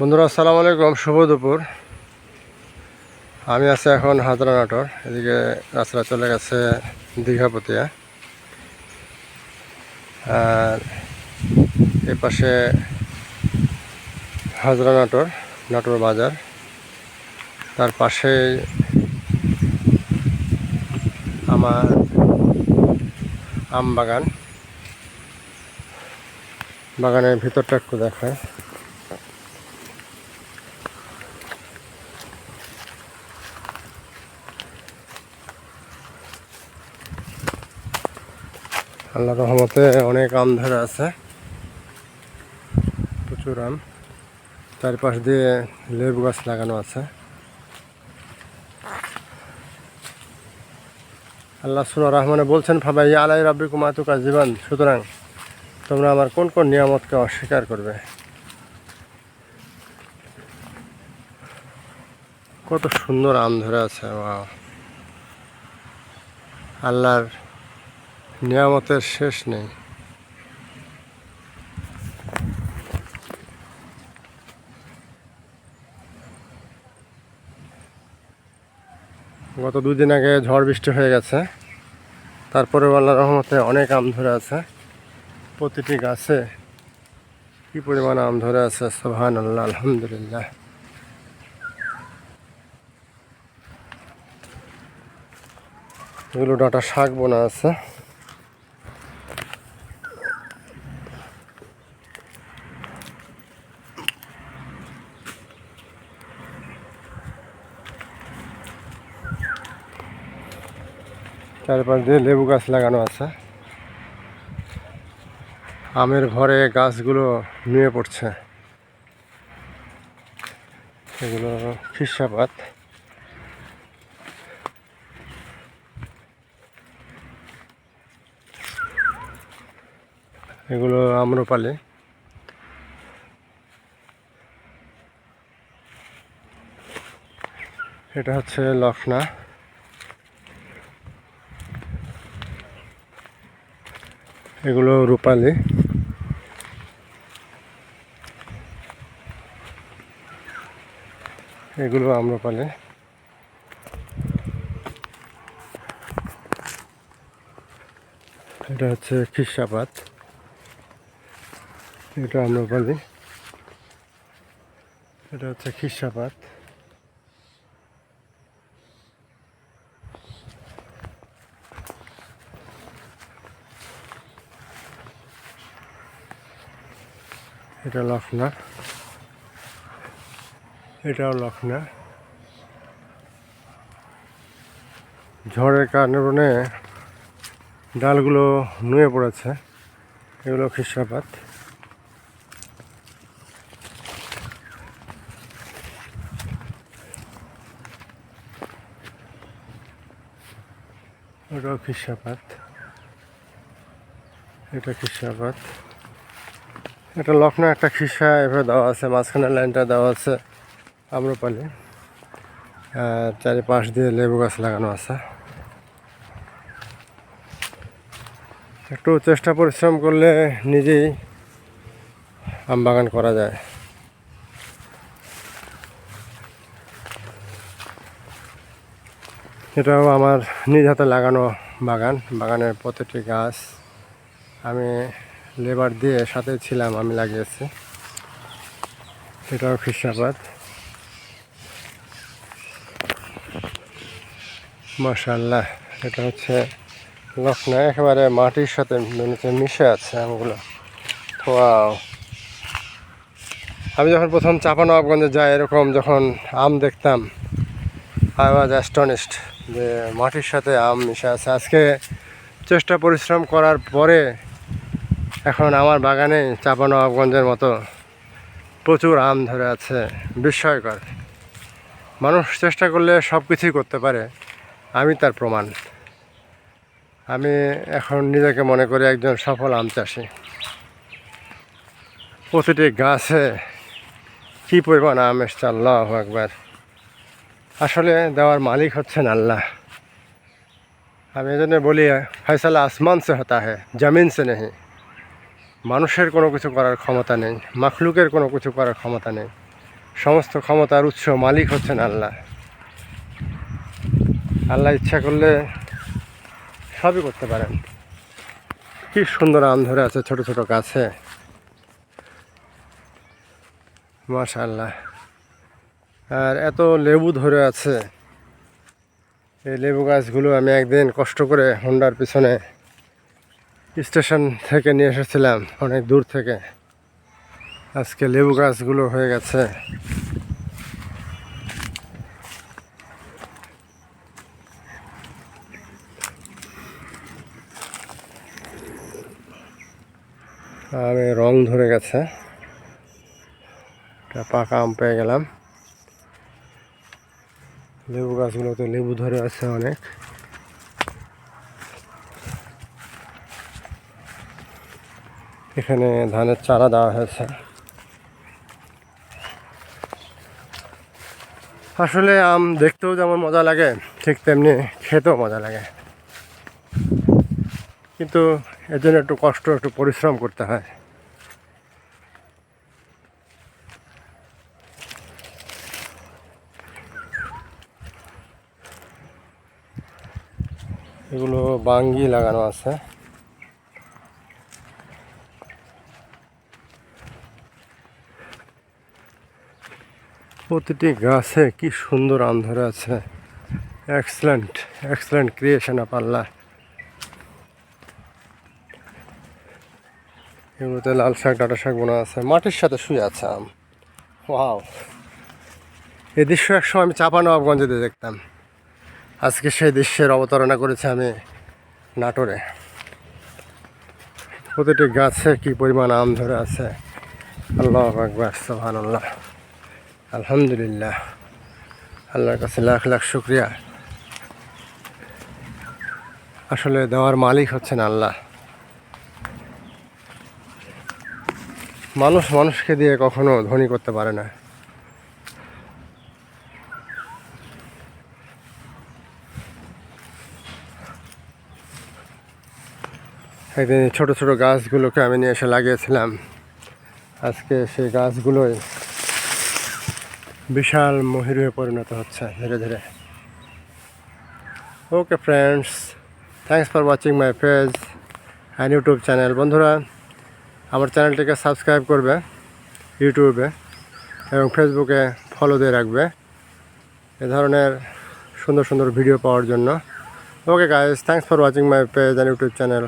বন্ধুরা, আসসালামু আলাইকুম। শুভ দুপুর। আমি আছি এখন হাজরা নাটোর এদিকে রাস্তা চলে গেছে দীঘাপতিয়া আর এ পাশে হাজরা নাটোর নাটোর বাজার। তার পাশে আমার আম বাগান বাগানের ভিতরটা একটু দেখায় আল্লাহ রহমতে অনেক আম ধরে আছে। প্রচুর আম। চারপাশ দিয়ে লেবু গাছ লাগানো আছে। আল্লাহ সুরা রহমানে বলছেন, ফাবাই আলাই রাব্বি কুমাতুকা জীবন। সুতরাং তোমরা আমার কোন কোন নিয়ামতকে অস্বীকার করবে? কত সুন্দর আম ধরে আছে আল্লাহর নিয়ামতের শেষ নেই। গত দুদিন আগে ঝড় বৃষ্টি হয়ে গেছে। তারপরে আল্লাহ রহমতে অনেক আম ধরে আছে। প্রতিটি গাছে কি পরিমাণ আম ধরে আছে? সোহান আল্লাহ আলহামদুলিল্লাহ। এগুলো ডাটা শাক বোনা আছে। চারপাশ দিয়ে লেবু গাছ লাগানো আছে। আমের ঘরে গাছগুলো নুয়ে পড়ছে। এগুলো খিসাপাত এগুলো আম্রপালি। এটা হচ্ছে লখনা। এগুলো রূপালি। এগুলো আম্রপালি। এটা হচ্ছে খিসাপাত এটা আম্রপালি। এটা হচ্ছে খিসাপাত এটা লখনা। এটাও লখনা। ঝড়ের কারণে ডালগুলো নুয়ে পড়েছে। এগুলো খ্রিস্টাপাত ওটাও খ্রিস্টাপাত এটা খ্রিস্টাপাত এটা লখনৌ একটা খিসা এভাবে দেওয়া আছে, মাঝখানের লাইনটা দেওয়া আছে, আম্রপালি। চারিপাশ দিয়ে লেবু গাছ লাগানো আছে। একটু চেষ্টা পরিশ্রম করলে নিজেই আম বাগান করা যায়। এটাও আমার নিজ হাতে লাগানো বাগান, বাগানের প্রতিটি গাছ। আমি লেবার দিয়ে সাথে ছিলাম, আমি লাগিয়েছি। এটাও খ্রিস্টাবাদ মাশাল্লাহ এটা হচ্ছে লখনৌ একেবারে মাটির সাথে মিশে আছে আমগুলো ওয়াও। আমি যখন প্রথম চাপানবাবগঞ্জে যাই, এরকম যখন আম দেখতাম আই ওয়াজ অ্যাস্টনিস্ট যে মাটির সাথে আম মিশে আছে। আজকে চেষ্টা, পরিশ্রম করার পরে এখন আমার বাগানে চাপানবাবগঞ্জের মতো প্রচুর আম ধরে আছে, বিস্ময়কর। মানুষ চেষ্টা করলে সব কিছুই করতে পারে, আমি তার প্রমাণ। আমি এখন নিজেকে মনে করি একজন সফল আম চাষি। প্রতিটি গাছে কী পরিমাণ আম এসছে, আল্লাহ একবার আসলে দেওয়ার মালিক হচ্ছেন আল্লাহ। আমি এই জন্য বলি, ফয়সালা আসমান সে হতা হ্যাঁ জমিন সে নেই মানুষের কোনো কিছু করার ক্ষমতা নেই, মাখলুকের কোনো কিছু করার ক্ষমতা নেই। সমস্ত ক্ষমতার উৎস মালিক হচ্ছেন আল্লাহ। আল্লাহ ইচ্ছা করলে সবই করতে পারেন। কি সুন্দর আম ধরে আছে ছোট ছোট গাছে। মাশাআল্লাহ। আর এত লেবু ধরে আছে। এই লেবু গাছগুলো আমি একদিন কষ্ট করে হোন্ডার পিছনে স্টেশন থেকে নিয়ে এসেছিলাম, অনেক দূর থেকে। আজকে লেবু গাছগুলো হয়ে গেছে। আর, রং ধরে গেছে। একটা পাকা আম পেয়ে গেলাম। লেবু গাছগুলোতে লেবু ধরে আছে অনেক। এখানে ধানের চারা দেওয়া হয়েছে। আসলে আম দেখতেও যেমন মজা লাগে, ঠিক তেমনি খেতেও মজা লাগে। কিন্তু এর জন্য একটু কষ্ট, একটু পরিশ্রম করতে হয়। এগুলো বাঙ্গি লাগানো আছে। প্রতিটি গাছে কি সুন্দর আম ধরে আছে। এক্সেলেন্ট এক্সেলেন্ট ক্রিয়েশন আল্লাহ এগুলোতে লাল শাক, ডাটা শাক বোনা আছে, মাটির সাথে শুয়ে আছে আম। ওয়াও এই দৃশ্য একসময় আমি চাপা নবাবগঞ্জে দেখতাম। আজকে সেই দৃশ্যের অবতারণা করেছে আমি নাটোরে। প্রতিটি গাছে কি পরিমাণ আম ধরে আছে। আল্লাহ আকবর সোহান আল্লাহ আলহামদুলিল্লাহ। আল্লাহর কাছে লাখ লাখ শুক্রিয়া। আসলে দেওয়ার মালিক হচ্ছেন আল্লাহ। মানুষ মানুষকে দিয়ে কখনো ধনী করতে পারে না। একদিন ছোট ছোট গাছগুলোকে আমি নিয়ে এসে লাগিয়েছিলাম। আজকে সেই গাছগুলোই বিশাল মহির হয়ে পরিণত হচ্ছে ধীরে ধীরে। Okay friends thanks for watching my page and YouTube channel বন্ধুরা, আমার চ্যানেলটিকে সাবস্ক্রাইব করবে ইউটিউবে এবং ফেসবুকে ফলো দিয়ে রাখবে এ ধরনের সুন্দর সুন্দর ভিডিও পাওয়ার জন্য। Okay guys thanks for watching my page and YouTube channel